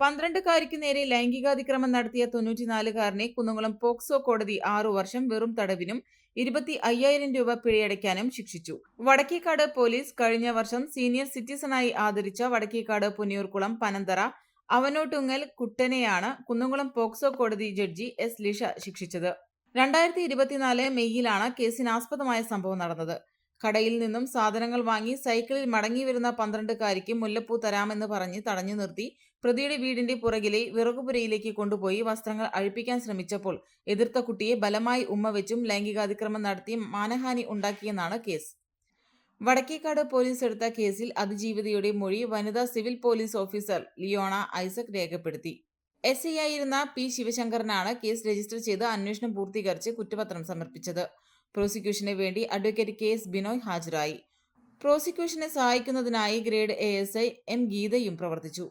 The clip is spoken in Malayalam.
പന്ത്രണ്ടുകാരിക്ക് നേരെ ലൈംഗികാതിക്രമം നടത്തിയ തൊണ്ണൂറ്റിനാലുകാരനെ കുന്നംകുളം പോക്സോ കോടതി ആറു വർഷം വെറും തടവിനും ഇരുപത്തി അയ്യായിരം രൂപ പിഴയടയ്ക്കാനും ശിക്ഷിച്ചു. വടക്കേക്കാട് പോലീസ് കഴിഞ്ഞ വർഷം സീനിയർ സിറ്റിസണായി ആദരിച്ച വടക്കേക്കാട് പുന്നിയൂർക്കുളം പനന്തറ അവനോട്ടുങ്ങൽ കുട്ടനെയാണ് കുന്നംകുളം പോക്സോ കോടതി ജഡ്ജി എസ് ലിഷ ശിക്ഷിച്ചത്. രണ്ടായിരത്തി ഇരുപത്തിനാല് മെയ്യിലാണ് കേസിനാസ്പദമായ സംഭവം നടന്നത്. കടയിൽ നിന്നും സാധനങ്ങൾ വാങ്ങി സൈക്കിളിൽ മടങ്ങി വരുന്ന പന്ത്രണ്ടുകാരിക്ക് മുല്ലപ്പൂ തരാമെന്ന് പറഞ്ഞ് തടഞ്ഞു നിർത്തി. പ്രതിയുടെ വീടിന്റെ പുറകിലെ വിറകുപുരയിലേക്ക് കൊണ്ടുപോയി വസ്ത്രങ്ങൾ അഴിപ്പിക്കാൻ ശ്രമിച്ചപ്പോൾ എതിർത്ത കുട്ടിയെ ബലമായി ഉമ്മ വെച്ചും ലൈംഗികാതിക്രമം നടത്തി മാനഹാനി ഉണ്ടാക്കിയെന്നാണ് കേസ്. വടക്കേക്കാട് പോലീസ് എടുത്ത കേസിൽ അതിജീവിതയുടെ മൊഴി വനിതാ civil police officer Leona Isaac രേഖപ്പെടുത്തി. എസ് ഐ ആയിരുന്ന പി ശിവശങ്കറിനാണ് കേസ് രജിസ്റ്റർ ചെയ്ത് അന്വേഷണം പൂർത്തീകരിച്ച് കുറ്റപത്രം സമർപ്പിച്ചത്. പ്രോസിക്യൂഷന് വേണ്ടി അഡ്വക്കേറ്റ് കെ എസ് ബിനോയ് ഹാജരായി. പ്രോസിക്യൂഷനെ സഹായിക്കുന്നതിനായി grade A S I M ഗീതയും പ്രവർത്തിച്ചു.